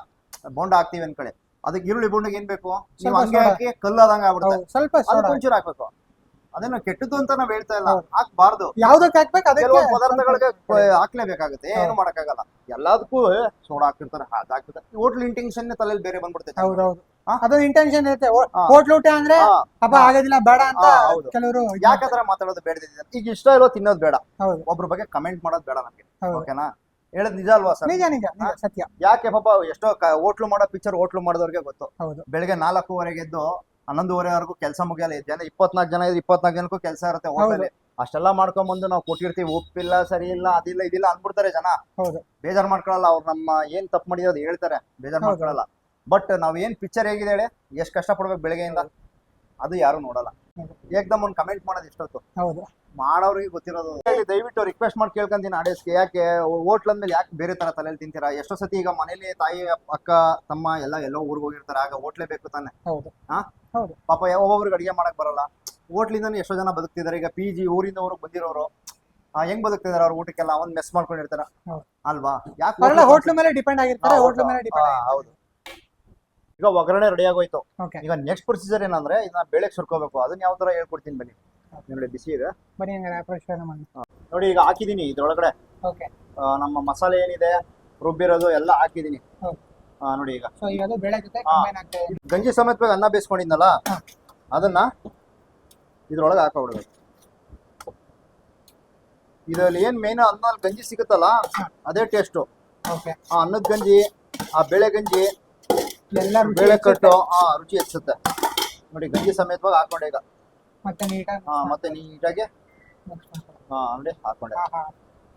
ಬೋಂಡಾ ಹಾಕ್ತೀವಿ ಕಡೆ ಅದಕ್ಕೆ ಈರುಳ್ಳಿ ಬೋಂಡಿಗೆ ಏನ್ ಬೇಕು? ನೀವು ಹಂಗೆ. ಹಾಕಿ ಕಲ್ಲಾದಂಗ ಆಗ್ಬಿಡುತ್ತೆ.
ಸ್ವಲ್ಪ
ಒಂಚೂರು ಹಾಕ್ಬೇಕು. ಅದೇನು ಕೆಟ್ಟದ್ದು ಅಂತ ನಾವ್ ಹೇಳ್ತಾ ಇಲ್ಲ. ಹಾಕ್ಬಾರ್ದು.
ಯಾವ್ದಕ್ಕೆ ಹಾಕ್ಬೇಕು? ಅದಕ್ಕೆ
ಕೆಲವು ಪದಾರ್ಥಗಳಿಗೆ ಹಾಕ್ಲೇಬೇಕಾಗುತ್ತೆ. ಏನು. ಮಾಡಕ್ಕಾಗಲ್ಲ. ಎಲ್ಲದಕ್ಕೂ ಸೋಡಾ ಹಾಕಿರ್ತಾರೆ ಅದ್ ಹಾಕಿರ್ತಾರೆ ಹೋಟ್ಲ್ ಇಂಟೆನ್ಷನ್ ತಲೆಯಲ್ಲಿ ಬೇರೆ ಬಂದ್ಬಿಡ್ತೈತೆ
ಹೌದೌದು? ಅದೊಂದು ಇಂಟೆನ್ಷನ್ ಇರುತ್ತೆ. ಹೋಟ್ಲ್ ಊಟ ಅಂದ್ರೆ ಹಬ್ಬ ಆಗೋದಿಲ್ಲ ಬೇಡ ಅಂತ. ಕೆಲವರು
ಯಾಕಂದ್ರೆ ಮಾತಾಡೋದು ಬೇಡದಿದೆ ಈಗ ಇಷ್ಟ ಇರೋ ತಿನ್ನೋದು ಬೇಡ. ಒಬ್ರ ಬಗ್ಗೆ ಕಮೆಂಟ್ ಮಾಡೋದು ಬೇಡ ನಮ್ಗೆ. ಓಕೆನಾ? ಹೇಳದ್ ನಿಜ ಅಲ್ವಾ ಸರ್?
ನಿಜ ನಿಜ ಸತ್ಯ.
ಯಾಕೆ ಪಾಪ ಎಷ್ಟೋ ಹೋಟ್ಲು ಮಾಡೋ ಪಿಕ್ಚರ್ ಹೋಟ್ಲು ಮಾಡೋದವ್ರಿಗೆ ಗೊತ್ತು.
ಹೌದು.
ಬೆಳಗ್ಗೆ ನಾಲ್ಕೂವರೆಗೆ ಎದ್ದು ಹನ್ನೊಂದುವರೆವರೆಗೂ ಕೆಲಸ ಮುಗಿಯಲ್ಲ ಜನ ಇಪ್ಪತ್ನಾಲ್ಕು ಜನ ಇದ್ರೆ ಇಪ್ಪತ್ನಾಲ್ಕು ಜನಕ್ಕೂ ಕೆಲಸ ಇರುತ್ತೆ ಹೋಟೆಲ್ ಅಷ್ಟೆಲ್ಲ ಮಾಡ್ಕೊಂಡ್ಬಂದು ನಾವು ಕೊಟ್ಟಿರ್ತೀವಿ ಉಪ್ಪಿಲ್ಲ ಸರಿ ಇಲ್ಲ ಅದಿಲ್ಲ ಇದಿಲ್ಲ ಅಂದ್ಬಿಡ್ತಾರೆ ಜನ.
ಹೌದು.
ಬೇಜಾರ್ ಮಾಡ್ಕೊಳಲ್ಲ ಅವ್ರು ನಮ್ಮ ಏನ್ ತಪ್ಪು ಮಾಡಿರೋದು ಹೇಳ್ತಾರೆ ಬೇಜಾರ್
ಮಾಡ್ಕೊಳ್ಳಲ್ಲ
ಮಾಡ್ಕೊಳಲ್ಲ. ಬಟ್ ನಾವ್ ಏನ್ ಪಿಕ್ಚರ್ ಹೇಗಿದೆ ಹೇಳಿ ಎಷ್ಟು ಕಷ್ಟ ಪಡ್ಬೇಕು ಬೆಳಗ್ಗೆಯಿಂದ ಅದು ಯಾರು ನೋಡಲ್ಲ. ಏಕ್ದಮ್ ಒಂದ್ ಕಮೆಂಟ್ ಮಾಡೋದು ಇಷ್ಟೊತ್ತು.
ಹೌದು.
ಮಾಡೋರಿಗೆ ಗೊತ್ತಿರೋದು. ಹೇಳಿ ದಯವಿಟ್ಟು ರಿಕ್ವೆಸ್ಟ್ ಮಾಡಿ ಕೇಳ್ಕೊಂತೀನಿ ಆಡಿಯನ್ಸ್ಗೆ ಯಾಕೆ ಹೋಟ್ಲ್ ಅಂದ್ಮೇಲೆ ಯಾಕೆ ಬೇರೆ ತರ ತಲೆಯಲ್ಲಿ ತಿಂತೀರಾ? ಎಷ್ಟೋ ಸತಿ ಈಗ ಮನೇಲಿ ತಾಯಿ ಅಕ್ಕ ತಮ್ಮ ಎಲ್ಲ ಎಲ್ಲೋ ಊರಿಗೆ ಹೋಗಿರ್ತಾರೆ ಆಗ ಹೋಟ್ಲೇ ಬೇಕು ತಾನೆ.
ಹೌದು.
ಹಾ?
ಹೌದು.
ಪಾಪ ಒಬ್ಬೊಬ್ರಿಗೆ ಅಡಿಗೆ ಮಾಡಕ್ ಬರಲ್ಲ. ಹೋಟ್ಲಿಂದಾನೆ ಎಷ್ಟೋ ಜನ ಬದುಕ್ತಿದ್ದಾರೆ ಈಗ ಪಿ ಜಿ ಊರಿಂದ ಊರಿಗೆ ಬಂದಿರೋರು ಆ, ಹೆಂಗ್ ಬದುಕ್ತಿದಾರೆ ಅವ್ರ ಊಟಕ್ಕೆಲ್ಲ? ಒಂದ್ ಮೆಸ್ ಮಾಡ್ಕೊಂಡಿರ್ತಾರ. ಅಲ್ವಾ? ಯಾಕೆ
ಹೋಟ್ಲ್ ಮೇಲೆ ಡಿಪೆಂಡ್ ಆಗಿರ್ತಾರೆ ಹೋಟ್ಲ್ ಮೇಲೆ ಡಿಪೆಂಡ್
ಹೌದು. ಈಗ ಒಗ್ಗರಣೆ ರೆಡಿ ಆಗೋಯ್ತು.
ಓಕೆ
ಈಗ ನೆಕ್ಸ್ಟ್ ಪ್ರೊಸೀಜರ್ ಏನಂದ್ರೆ ಇದನ್ನ ಬೆಳೆಗ್ ಸುರ್ಕೋಬೇಕು. ಅದನ್ನ ಯಾವ ತರ ಹೇಳ್ಕೊಡ್ತೀನಿ ಬನ್ನಿ. ನೋಡಿ ಬಿಸಿ ಇದೆ.
ಬನ್ನಿ ಹಂಗಾರೆ ಮಾಡಿ
ನೋಡಿ ಈಗ ಹಾಕಿದೀನಿ ಇದ್ರೊಳಗಡೆ.
ಓಕೆ
ನಮ್ಮ ಮಸಾಲೆ ಏನಿದೆ ರುಬ್ಬಿರೋದು ಎಲ್ಲ ಹಾಕಿದೀನಿ. ನೋಡಿ ಈಗ.
ಸೊ ಈಗ ಅದು ಬೇಳೆ ಜೊತೆ ಕಂಬೈನ್ ಆಗ್ತಾ ಇದೆ.
ಗಂಜಿ ಸಮೇತವಾಗಿ ಅನ್ನ ಬೇಯಿಸ್ಕೊಂಡಿದ್ನಲ್ಲ ಅದನ್ನ ಇದ್ರೊಳಗೆ ಹಾಕೊಬಿಡ್ಬೇಕು ಇದರಲ್ಲಿ ಏನ್ ಮೇನ್ ಅನ್ನ ಗಂಜಿ ಸಿಗುತ್ತಲ್ಲ ಅದೇ ಟೇಸ್ಟು
ಓಕೆ
ಆ ಅನ್ನದ ಗಂಜಿ ಆ ಬೇಳೆ ಗಂಜಿ
ಎಲ್ಲ ರುಚಿ
ಬೇಳೆ ಕಟ್ಟು ಆ ರುಚಿ ಹೆಚ್ಚುತ್ತೆ. ನೋಡಿ ಗಂಜಿ ಸಮೇತವಾಗಿ ಹಾಕೊಂಡೆ ಈಗ.
ಮತ್ತೆ ನೀಟಾಗಿ
ಹಾ ಮತ್ತೆ ನೀಟಾಗಿ ಹಾ ನೋಡಿ ಹಾಕೊಂಡೆ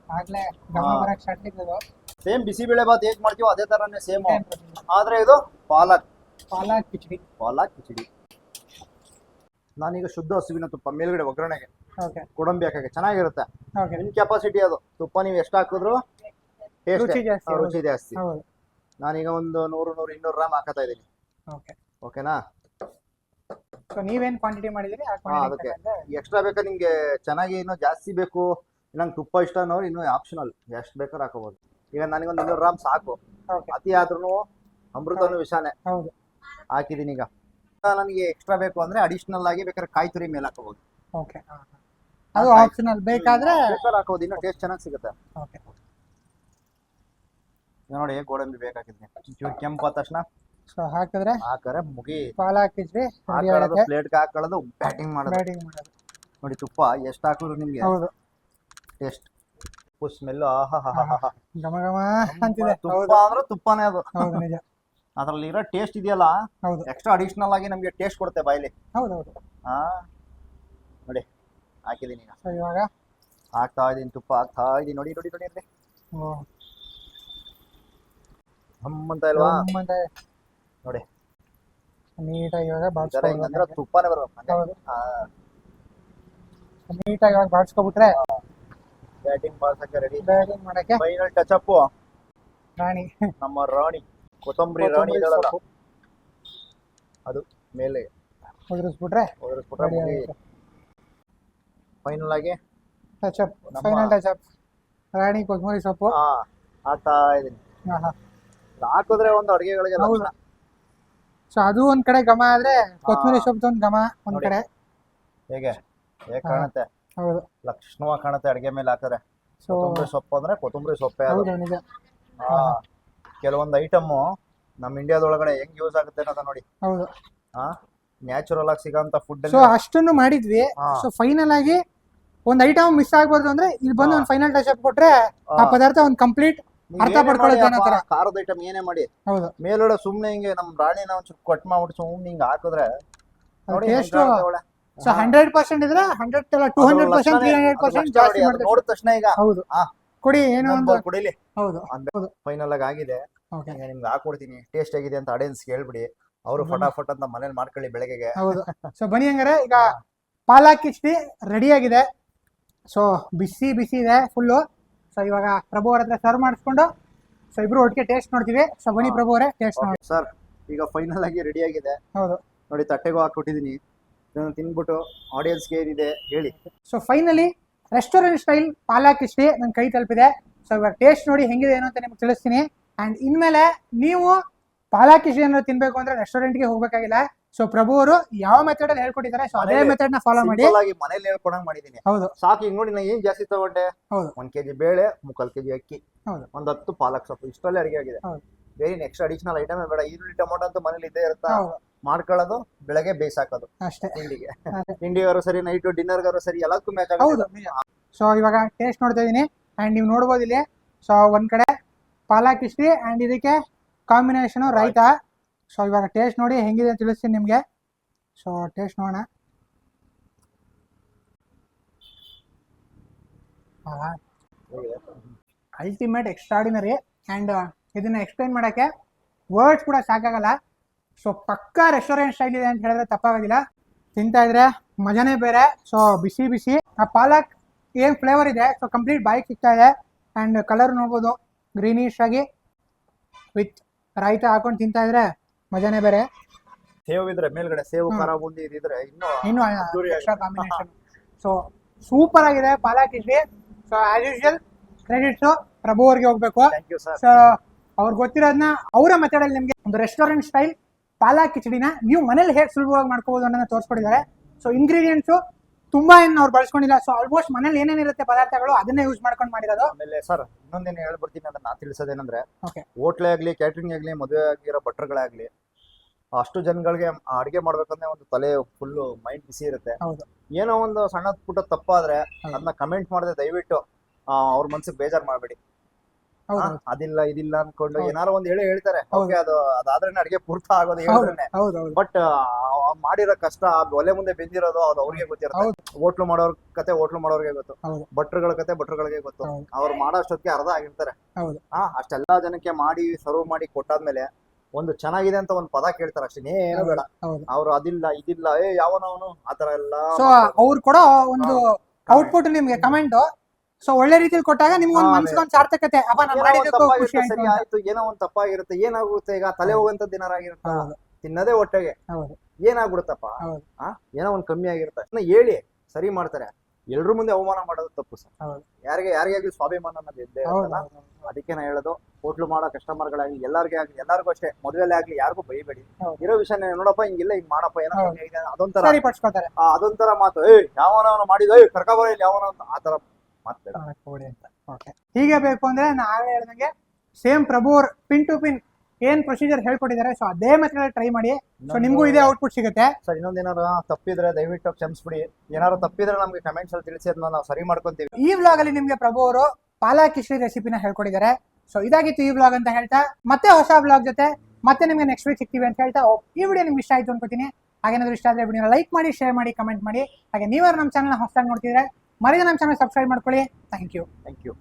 ಆಗ್ಲೇ ಘಮ
ಹಾ.
ಬರಕ್ ಸ್ಟಾರ್ಟ್ ಇದ್ದದು
ಸೇಮ್ ಬಿಸಿ ಬೇಳೆ ಬಾತ್ ಹೇಗ್ ಮಾಡ್ತೀವೋ ಅದೇ ತರನೇ ಸೇಮ್. ಆದ್ರೆ ಇದು ಪಾಲಕ್.
ಪಾಲಕ್ ಕಿಚಡಿ.
ಪಾಲಕ್ ಕಿಚಡಿ. ನಾನೀಗ ಶುದ್ಧ ಹಸುವಿನ ತುಪ್ಪ ಮೇಲ್ಗಡೆ ಒಗ್ಗರಣೆಗೆ.
ಓಕೆ.
ಕೊಡಂಬಿ ಹಾಕಕ್ಕೆ ಚೆನ್ನಾಗಿರುತ್ತೆ.
ಓಕೆ.
ನಿಮ್ ಕೆಪಾಸಿಟಿ ಅದು. ತುಪ್ಪ ನೀವು ಎಷ್ಟು ಹಾಕಿದ್ರು?
ರುಚಿ ಜಾಸ್ತಿ,
ರುಚಿ ಜಾಸ್ತಿ.
ಹೌದು.
ನಾನೀಗ ಒಂದು ನೂರು ನೂರು ಇನ್ನೂರು ಗ್ರಾಮ್ ಹಾಕತಾ ಇದ್ದೀನಿ.
ಓಕೆ
ಓಕೆನಾ
ಸೊ ನೀವೇನು ಕ್ವಾಂಟಿಟಿ ಆ
ಹಾ, ಅದಕ್ಕೆ. ಎಕ್ಸ್ಟ್ರಾ ಬೇಕಾ ನಿಮಗೆ? ಚೆನ್ನಾಗಿ ಇನ್ನೂ ಜಾಸ್ತಿ ಬೇಕು? ನಂಗೆ ತುಪ್ಪ ಇಷ್ಟ ಅನ್ನೋರು ಇನ್ನೂ ಆಪ್ಷನಲ್ ಎಷ್ಟು ಬೇಕಾದ್ರೂ ಹಾಕೋಬಹುದು ಈಗ ನನಗೊಂದು ಇನ್ನೂರು ಗ್ರಾಮ್ ಸಾಕು. ಅತಿ ಆದ್ರೂ ಅಮೃತನು ವಿಷಾನೆ.
ಹೌದು.
ಹಾಕಿದ್ದೀನಿ ಈಗ. ನನಗೆ ಎಕ್ಸ್ಟ್ರಾ ಬೇಕು ಅಂದ್ರೆ ಅಡಿಷನಲ್ ಆಗಿ ಬೇಕಾದ್ರೆ ಕಾಯಿ ತುರಿ ಮೇಲೆ ಹಾಕೋಬಹುದು
ಓಕೆ ಅದು ಆಪ್ಷನಲ್ ಬೇಕಾದ್ರೆ
ಬೇಕಾದ್ರೆ ಹಾಕೋದು ಇನ್ನೂ ಟೇಸ್ಟ್ ಚೆನ್ನಾಗಿ ಸಿಗುತ್ತೆ.
ಓಕೆ
ನೋಡಿ ಗೋಡಂಬಿ ಬೇಕಾಗಿದ್ದೆ ಚೂರು ಕೆಂಪು ಆದ ತಕ್ಷಣ
ಸೊ ಹಾಕಿದ್ರೆ
ಹಾಕರೆ ಮುಗಿ
ಪಾಲ ಹಾಕಿದ್ರಿ ಪ್ಲೇಟ್
ಹಾಕೊಳ್ಳೋದು ಪ್ಲೇಟ್ಗೆ ಹಾಕೊಳ್ಳೋದು ಬ್ಯಾಟಿಂಗ್ ಮಾಡೋದು.
ಬ್ಯಾಟಿಂಗ್ ಮಾಡೋದು.
ನೋಡಿ ತುಪ್ಪ ಎಷ್ಟು ಹಾಕಿದ್ರು ನಿಮ್ಗೆ?
ಹೌದು.
ಟೇಸ್ಟ್ ಉಪ್ಪು ಸ್ಮೆಲ್ ಆಹಾ
ಘಮ ಘಮ ಅಂತಿದೆ.
ತುಪ್ಪ ಅಂದ್ರೆ ತುಪ್ಪನೇ ಅದು.
ಹೌದು ನಿಜ.
ಅದ್ರಲ್ಲಿ ಇರೋ ಟೇಸ್ಟ್ ಇದೆಯಲ್ಲ
ಹೌದು.
ಎಕ್ಸ್ಟ್ರಾ ಅಡಿಷನಲ್ ಆಗಿ ನಮ್ಗೆ ಟೇಸ್ಟ್ ಕೊಡುತ್ತೆ ಬಾಯಲ್ಲಿ.
ಹೌದು ಹೌದು.
ಹಾ. ನೋಡಿ ಹಾಕಿದ್ದೀನಿ ಈಗ.
ಇವಾಗ?
ಹಾಕ್ತಾ ಇದೀನಿ ತುಪ್ಪ ಹಾಕ್ತಾ ಇದೀನಿ. ನೋಡಿ ನೋಡಿ ನೋಡಿ ಅಂದ್ರೆ ಹಮ್ಮಂತ ಇಲ್ವಾ ನೋಡಿ.
ನೀಟಾಗಿ ಇವಾಗ
ತರ ಹಿಂಗಂದ್ರೆ ತುಪ್ಪನೇ ಬರ್ಬೇಕು ಹಾ.
ನೀಟಾಗಿ ಇವಾಗ ಬಾಡ್ಸ್ಕೊಬಿಟ್ರೆ
ಬ್ಯಾಟಿಂಗ್ ಬಾಳ್ಸಕ್ಕೆ ರೆಡಿ
ಬ್ಯಾಟಿಂಗ್ ಮಾಡಕ್ಕೆ
ಫೈನಲ್ ಟಚ್ ಅಪ್
ರಾಣಿ.
ನಮ್ಮ ರಾಣಿ ಕೊತ್ತಂಬರಿ ರಾಣಿ ಇದಾಳಲ್ಲ ಅದು ಮೇಲೆ.
ಉದುರಿಸ್ಬಿಟ್ರೆ ಉದುರಿಸ್ಬಿಟ್ರೆ
ಫೈನಲ್ ಆಗಿ
touch
up
final touch up ರಾಣಿ ಕೊತ್ತಂಬರಿ ಸೊಪ್ಪು.
ಹಾ ಇದ್ದೀನಿ. ಇದೀನಿ
ಆಹಾ.
ಹಾಕಿದ್ರೆ ಒಂದು ಅಡುಗೆಗಳಿಗೆ
ಹೌದು. ಸೊ ಅದು ಒಂದ್ ಕಡೆ ಗಮ ಆದ್ರೆ ಕೊತ್ತಂಬರಿ ಸೊಪ್ಪು ಒಂದ್ ಗಮ ಒಂದ್
ನೋಡಿ.
ಕಡೆ.
ಹೇಗೆ? ಹೇಗೆ ಕಾಣುತ್ತೆ?
ಹೌದು.
ಲಕ್ಷಣವಾಗಿ ಕಾಣುತ್ತೆ ಅಡುಗೆ ಮೇಲೆ ಹಾಕಿದ್ರೆ.
ಸೊ
ಕೊತ್ತಂಬರಿ ಸೊಪ್ಪು ಅಂದ್ರೆ ಕೊತ್ತಂಬರಿ ಸೊಪ್ಪೆ ಅದು.
ಹೌದು ನಿಜ.
ಹಾ. ಕೆಲವೊಂದು ಐಟಮ್ ನಮ್ಮ ಇಂಡಿಯಾದೊಳಗಡೆ ಹೆಂಗ್ ಯೂಸ್ ಆಗುತ್ತೆ ಅನ್ನೋದ ನೋಡಿ.
ಹೌದು.
ಹಾ? ನ್ಯಾಚುರಲ್ ಆಗಿ ಸಿಗೋಂತ ಫುಡ್
ಸೊ ಅಷ್ಟನ್ನು ಮಾಡಿದ್ವಿ.
ಹಾ.
ಸೊ ಫೈನಲ್ ಆಗಿ ಒಂದ್ ಐಟಮ್ ಮಿಸ್ ಆಗ್ಬಾರ್ದು ಅಂದ್ರೆ ಇಲ್ಲಿ ಬಂದು
ಹಾ.
ಒಂದ್ ಫೈನಲ್ ಟಚ್ ಅಪ್ ಕೊಟ್ರೆ ಆ ಪದಾರ್ಥ ಒಂದ್ ಕಂಪ್ಲೀಟ್ ಅರ್ಥ ಅನ್ನೋ ತರ.
ಖಾರದ ಐಟಮ್ ಏನೇ ಮಾಡಿ.
ಹೌದು.
ಮೇಲೋಡ ಸುಮ್ನೆ ಹಿಂಗೆ ನಮ್ ರಾಣಿನ ಒಂಚೂರು ಕಟ್ ಮಾಡ್ಬಿಟ್ಟು ಸುಮ್ನೆ ಹಿಂಗ್ ಹಾಕಿದ್ರೆ ನೋಡಿ
ಟೇಸ್ಟ್. ಸೊ ಹಂಡ್ರೆಡ್ ಪರ್ಸೆಂಟ್ ಇದ್ರೆ ಹಂಡ್ರೆಡ್ ಅಲ್ಲ two hundred percent three hundred percent ಜಾಸ್ತಿ ಮಾಡ್ತಾರೆ
ನೋಡಿದ ತಕ್ಷಣ ಈಗ
ಹೌದು.
ಆ
ಕೊಡಿ ಏನು ಒಂದು
ಕುಡಿಲಿ.
ಹೌದು.
ಫೈನಲ್ ಆಗಿ ಆಗಿದೆ. ನಿಮ್ಗೆ ಹಾಕೊಡ್ತೀನಿ. ಟೇಸ್ಟ್ ಆಗಿದೆ ಅಂತ ಆಡಿಯನ್ಸ್ ಹೇಳ್ಬಿಡಿ ಅವರು ಫಟಾಫಟ್ ಅಂತ ಮನೇಲಿ ಮಾಡ್ಕೊಳ್ಳಿ ಬೆಳಗ್ಗೆಗೆ
ಹೌದು. ಸೊ ಬನ್ನಿ ಹಂಗಾರೆ ಈಗ ಪಾಲಕ್ ಕಿಚಡಿ ರೆಡಿ ಆಗಿದೆ. ಸೊ ಬಿಸಿ ಬಿಸಿ ಇದೆ ಫುಲ್ಲು ಸೊ ಇವಾಗ ಪ್ರಭು ಅವ್ರ ಹತ್ರ ಸರ್ವ್ ಮಾಡಿಸ್ಕೊಂಡು ಸೊ ಇಬ್ರು ಒಟ್ಟಿಗೆ ಟೇಸ್ಟ್ ನೋಡ್ತೀವಿ. ಸೊ ಬನ್ನಿ. ಪ್ರಭು ಅವರೇ ಟೇಸ್ಟ್ ನೋಡಿ.
ಸರ್ ಈಗ ಫೈನಲ್ ಆಗಿ ರೆಡಿ ಆಗಿದೆ.
ಹೌದು.
ನೋಡಿ ತಟ್ಟೆಗೂ ಹಾಕ್ಬಿಟ್ಟಿದೀನಿ. ಇದನ್ನು ತಿನ್ಬಿಟ್ಟು ಆಡಿಯನ್ಸ್ಗೆ ಏನಿದೆ ಹೇಳಿ.
So finally restaurant style palak khichdi ನನ್ನ ಕೈ ತಲುಪಿದೆ. ಸೊ ಇವಾಗ ಟೇಸ್ಟ್ ನೋಡಿ ಹೆಂಗಿದೆ ಏನು ಅಂತ ನಿಮ್ಗೆ ತಿಳಿಸ್ತೀನಿ. ಅಂಡ್ ಇನ್ಮೇಲೆ ನೀವು ಪಾಲಾಕ್ ಕಿಚಡಿ ಏನಾದ್ರು ತಿನ್ಬೇಕು ಅಂದ್ರೆ ರೆಸ್ಟೋರೆಂಟ್ಗೆ ಹೋಗ್ಬೇಕಾಗಿಲ್ಲ. ಸೊ ಪ್ರಭು ಅವರು ಯಾವ ಮೆಥಡ್ ಅಲ್ಲಿ ಹೇಳ್ಕೊಟ್ಟಿದ್ದಾರೆ? ಸೊ ಅದೇ ಮೆಥಡ್ನ ಫಾಲೋ ಮಾಡಿ.
ಆಗಿ ಮನೇಲಿ ಹೇಳ್ಕೊಡಂಗ್ ಮಾಡಿದೀನಿ.
ಹೌದು.
ಸಾಕು ಈಗ ನೋಡಿ ನಾ ಏನ್ ಜಾಸ್ತಿ ತಗೊಂಡೆ?
ಹೌದು.
ಒಂದ್ ಕೆಜಿ ಬೇಳೆ ಮುಕ್ಕಾಲ್ ಕೆಜಿ ಅಕ್ಕಿ
ಹೌದು.
ಒಂದ್ ಹತ್ತು ಪಾಲಕ್ ಸೊಪ್ಪು ಇಷ್ಟಲ್ಲೇ ಅಡಿಗೆ ಆಗಿದೆ. ಬೇರೆ ನೆಕ್ಸ್ಟ್ ಅಡಿಷನಲ್ ಐಟಮ್ ಬೇಡ. ಈರುಳ್ಳಿ ಟೊಮೊಟೊ ಅಂತೂ ಮನೇಲಿ ಇದ್ದೇ ಇರುತ್ತಾ? ಮಾಡ್ಕೊಳ್ಳೋದು ಬೆಳಗ್ಗೆ ಬೇಯಿಸಾಕೋದು
ಅಷ್ಟೇ.
ತಿಂಡಿಗೆ. ತಿಂಡಿಗಾರು ಸರಿ ನೈಟ್ ಡಿನ್ನರ್ಗಾರು ಸರಿ ಎಲ್ಲಕ್ಕೂ ಮ್ಯಾಚ್
ಹೌದು. ಸೊ ಇವಾಗ ಟೇಸ್ಟ್ ನೋಡ್ತಾ ಇದೀನಿ. ಅಂಡ್ ನೀವು ನೋಡ್ಬೋದು ಇಲ್ಲಿ. ಸೊ ಒಂದ್ ಕಡೆ ಪಾಲಕ್ ಇಷ್ಟ್ರಿ ಅಂಡ್ ಇದಕ್ಕೆ ಕಾಂಬಿನೇಷನ್ ರೈತ ಸೊ ಇವಾಗ ಟೇಸ್ಟ್ ನೋಡಿ ಹೆಂಗಿದೆ ಅಂತ ತಿಳಿಸ್ತೀನಿ ನಿಮಗೆ. ಸೊ ಟೇಸ್ಟ್ ನೋಡೋಣ. ಅಲ್ಟಿಮೇಟ್ ಎಕ್ಸ್ಟ್ರಾಡಿನರಿ ಆ್ಯಂಡ್ ಇದನ್ನ ಎಕ್ಸ್ಪ್ಲೈನ್ ಮಾಡೋಕ್ಕೆ ವರ್ಡ್ಸ್ ಕೂಡ ಸಾಕಾಗಲ್ಲ. ಸೊ ಪಕ್ಕಾ ರೆಸ್ಟೋರೆಂಟ್ ಸ್ಟೈಲ್ ಇದೆ ಅಂತ ಹೇಳಿದ್ರೆ ತಪ್ಪಾಗೋದಿಲ್ಲ. ತಿಂತಾ ಇದ್ರೆ ಮಜಾನೇ ಬೇರೆ. ಸೊ ಬಿಸಿ ಬಿಸಿ. ಆ ಪಾಲಕ್ ಏನು ಫ್ಲೇವರ್ ಇದೆ? ಸೊ ಕಂಪ್ಲೀಟ್ ಬಾಯ್ ಸಿಗ್ತಾ ಇದೆ. ಆ್ಯಂಡ್ ಕಲರ್ ನೋಡ್ಬೋದು. ಗ್ರೀನಿಶ್ ಆಗಿ ವಿತ್ ರಾಯ್ತ ಹಾಕೊಂಡು ತಿಂತಾ ಇದ್ರೆ ಮಜಾನೇ ಬೇರೆ?
ಸೇವ್ ಇದ್ರೆ ಮೇಲ್ಗಡೆ ಸೇವ್. ಖಾರ ಬುಂದಿ ಇದ್ರೆ ಇನ್ನು
ಇನ್ನು ಎಕ್ಸ್ಟ್ರಾ ಕಾಂಬಿನೇಷನ್ ಸೊ ಸೂಪರ್ ಆಗಿದೆ palak idli so as usual credits Prabhu ಅವ್ರಿಗೆ ಹೋಗ್ಬೇಕು. ಸೊ ಅವ್ರಿಗೆ ಗೊತ್ತಿರೋದನ್ನ ಅವರ ಮೆಥಡಲ್ಲಿ ನಿಮಗೆ ಒಂದು ರೆಸ್ಟೋರೆಂಟ್ ಸ್ಟೈಲ್ ಪಾಲಾ ಕಿಚಡಿನ ನೀವು ಮನೇಲಿ ಹೇಗೆ ಸುಲಭವಾಗಿ ಮಾಡ್ಕೋಬಹುದು ಅನ್ನೋದನ್ನ ತೋರಿಸ್ಕೊಟ್ಟಿದ್ದಾರೆ. ಸೊ ಇಂಗ್ರೀಡಿಯೆಂಟ್ಸು ತುಂಬಾ ಏನು ಅವ್ರು ಬಳಸ್ಕೊಂಡಿಲ್ಲ. ಸೊ ಆಲ್ಮೋಸ್ಟ್ ಮನೇಲಿ ಏನೇನಿರುತ್ತೆ ಪದಾರ್ಥಗಳು ಅದನ್ನೇ ಯೂಸ್ ಮಾಡ್ಕೊಂಡು ಮಾಡಿರೋದು?
ಆಮೇಲೆ ಸರ್ ಇನ್ನೊಂದೇನು ಹೇಳ್ಬಿಡ್ತೀನಿ ಅದನ್ನ ತಿಳಿಸೋದೇನಂದ್ರೆ
ಹೋಟ್ಲೆ
ಹೋಟ್ಲೇ ಆಗ್ಲಿ ಕ್ಯಾಟ್ರಿಂಗ್ ಆಗ್ಲಿ ಮದುವೆ ಆಗಿರೋ ಭಟ್ರುಗಳಾಗ್ಲಿ ಅಷ್ಟು ಜನಗಳಿಗೆ ಅಡಿಗೆ ಮಾಡ್ಬೇಕಂದ್ರೆ ಒಂದು ತಲೆ ಫುಲ್ ಮೈಂಡ್ ಬಿಸಿ ಇರುತ್ತೆ.
ಹೌದು.
ಏನೋ ಒಂದು ಸಣ್ಣ ಪುಟ್ಟ ತಪ್ಪಾದ್ರೆ. ಅದನ್ನ ಕಮೆಂಟ್ ಮಾಡದೆ ದಯವಿಟ್ಟು ಆ, ಅವ್ರ ಮನ್ಸಿಗೆ ಬೇಜಾರ್ ಮಾಡ್ಬೇಡಿ. ಅದಿಲ್ಲ ಇದಿಲ್ಲ ಅನ್ಕೊಂಡು. ಏನಾರು ಒಂದ್ ಹೇಳಿ ಹೇಳ್ತಾರೆ. ಓಕೆ ಅದು ಅದಾದ್ರೆ ಅಡಿಗೆ ಪೂರ್ತ ಆಗೋದು ಹೇಳಿದ್ರೆ ಬಟ್ ಮಾಡಿರೋ ಕಷ್ಟ ಆ ಒಲೆ ಮುಂದೆ ಬೆಂದಿರೋದು ಅದು ಅವ್ರಿಗೆ ಗೊತ್ತಿರುತ್ತೆ. ಹೋಟ್ಲು ಮಾಡೋರ್ ಕತೆ ಹೋಟ್ಲು ಮಾಡೋರ್ಗೆ ಗೊತ್ತು. ಭಟ್ರುಗಳ ಕತೆ ಭಟ್ರುಗಳಿಗೆ ಗೊತ್ತು. ಅವ್ರು ಮಾಡೋ ಅಷ್ಟೊತ್ತಿಗೆ ಅರ್ಧ ಆಗಿರ್ತಾರೆ. ಹಾ ಅಷ್ಟೆಲ್ಲಾ ಜನಕ್ಕೆ ಮಾಡಿ ಸರ್ವ್ ಮಾಡಿ ಕೊಟ್ಟಾದ್ಮೇಲೆ ಒಂದು ಚೆನ್ನಾಗಿದೆ ಅಂತ ಒಂದು ಪದ ಕೇಳ್ತಾರೆ ಅಷ್ಟೇ. ಏನು ಬೇಡ. ಅವ್ರು ಅದಿಲ್ಲ ಇದಿಲ್ಲ ಏ ಯಾವನವನು? ಆತರ ಎಲ್ಲ
ಅವ್ರು ಕೂಡ ಒಂದು ಔಟ್ಪುಟ್ ನಿಮ್ಗೆ ಕಮೆಂಟ್ ಸೊ ಒಳ್ಳೆ ರೀತಿಯಲ್ಲಿ ಕೊಟ್ಟಾಗ ನಿಮ್ಗೆ ಒಂದು ಸಾರ್ಥಕತೆ. ಅಪ್ಪ ನಾನು
ಏನೋ ಒಂದ್
ಮಾಡಿದ್ದಕ್ಕೂ ಖುಷಿ ಆಯ್ತು
ಸರಿ
ಅಂತ.
ಆಯ್ತು ಏನೋ ಒಂದ್ ತಪ್ಪಾಗಿರುತ್ತೆ ಏನಾಗುತ್ತೆ ಈಗ ತಲೆ ಹೋಗುವಂತ ದಿನ
ಹೌದು.
ತಿನ್ನದೇ ಹೊಟ್ಟೆಗೆ.
ಹೌದು.
ಏನಾಗ್ಬಿಡುತ್ತಪ್ಪ?
ಹೌದು.
ಆ ಏನೋ ಒಂದ್ ಕಮ್ಮಿ ಆಗಿರುತ್ತೆ. ಅದನ್ನ ಹೇಳಿ ಸರಿ ಮಾಡ್ತಾರೆ. ಎಲ್ರು ಮುಂದೆ ಅವಮಾನ ಮಾಡೋದು ತಪ್ಪು ಸರ್.
ಹೌದು.
ಯಾರಿಗೆ ಯಾರಿಗಾಗ್ಲಿ ಸ್ವಾಭಿಮಾನ ಅನ್ನೋದು ಇದ್ದೇ
ಹೌದು
ಇರುತ್ತಲ್ಲ ಅದಕ್ಕೆ ನಾ ಹೇಳೋದು ಹೋಟ್ಲು ಮಾಡೋ ಕಸ್ಟಮರ್ಗಳಾಗ್ಲಿ ಎಲ್ಲಾರ್ಗೆ ಆಗ್ಲಿ ಎಲ್ಲಾರ್ಗೂ ಅಷ್ಟೇ ಮದುವೆಲೆ ಆಗ್ಲಿ ಯಾರಿಗೂ ಬೈಬೇಡಿ.
ಹೌದು.
ಇರೋ ವಿಷಯ ನೋಡಪ್ಪ ಹಿಂಗಿಲ್ಲ ಹಿಂಗ್ ಮಾಡಪ್ಪ ಏನೋ
ಹೌದು.
ಕಮ್ಮಿ ಆಗಿದೆ ಅದೊಂಥರ.
ಸರಿ ಪಡ್ಸ್ಕೊತಾರೆ
ಆ, ಅದೊಂಥರ ಮಾತು ಏಯ್ ಯಾವನವನ ಮಾಡಿದ ಏಯ್ ಕರ್ಕ ಇಲ್ಲಿ ಯಾವನ ಆತರ ಮಾತು ಬೇಡ
ಕೊಡಿ ಅಂತ. ಓಕೆ ಹೀಗೆ ಬೇಕು ಅಂದ್ರೆ ನಾವೇ ಹೇಳ್ದಂಗೆ ಸೇಮ್ ಪ್ರಭು ಅವ್ರು ಪಿನ್ ಟು ಪಿನ್ ಏನ್ ಪ್ರೊಸೀಜರ್ ಹೇಳ್ಕೊಟ್ಟಿದ್ದಾರೆ ಸೊ ಅದೇ ಮೆಥಡ್ ಟ್ರೈ ಮಾಡಿ ಸೊ ನಿಮ್ಗೂ ಇದೇ ಔಟ್ಪುಟ್ ಸಿಗುತ್ತೆ.
ಸರ್ ಇನ್ನೊಂದ್ ಏನಾರು ತಪ್ಪಿದ್ರೆ ದಯವಿಟ್ಟು ಕ್ಷಮಿಸ್ಬಿಡಿ. ಏನಾರು ತಪ್ಪಿದ್ರೆ ನಮ್ಗೆ ಕಮೆಂಟ್ಸ್ ಅಲ್ಲಿ ತಿಳಿಸಿ ಅದನ್ನ ನಾವು ಸರಿ ಮಾಡ್ಕೊಂತೀವಿ.
ಈ ವ್ಲಾಗ್ ಅಲ್ಲಿ ನಿಮ್ಗೆ ಪ್ರಭು ಅವರು ಪಾಲಕ್ ಕಿಶ್ರಿ ರೆಸಿಪಿನ ಹೇಳ್ಕೊಟ್ಟಿದ್ದಾರೆ. ಸೊ ಇದಾಗಿತ್ತು ಈ ವ್ಲಾಗ್ ಅಂತ ಹೇಳ್ತಾ ಮತ್ತೆ ಹೊಸ ವ್ಲಾಗ್ ಜೊತೆ ಮತ್ತೆ ನಿಮ್ಗೆ ನೆಕ್ಸ್ಟ್ ವೀಕ್ ಸಿಕ್ತೀವಿ ಅಂತ ಹೇಳ್ತಾ ಈ ವಿಡಿಯೋ ನಿಮ್ಗೆ ಇಷ್ಟ ಆಯ್ತು ಅನ್ಕೋತೀನಿ. ಹಾಗೇನಾದ್ರೂ ಇಷ್ಟ ಆದ್ರೆ ವಿಡಿಯೋನ ಲೈಕ್ ಮಾಡಿ ಶೇರ್ ಮಾಡಿ ಕಮೆಂಟ್ ಮಾಡಿ. ಹಾಗೆ ನೀವಾರು ನಮ್ಮ ಚಾನಲ್ ಹೊಸದಾಗಿ ನೋಡ್ತಿದ್ರೆ ಮರಿದ ನಮ್ಮ ಚಾನಲ್ ಸಬ್ಸ್ಕ್ರೈಬ್ ಮಾಡ್ಕೊಳ್ಳಿ. Thank you
thank you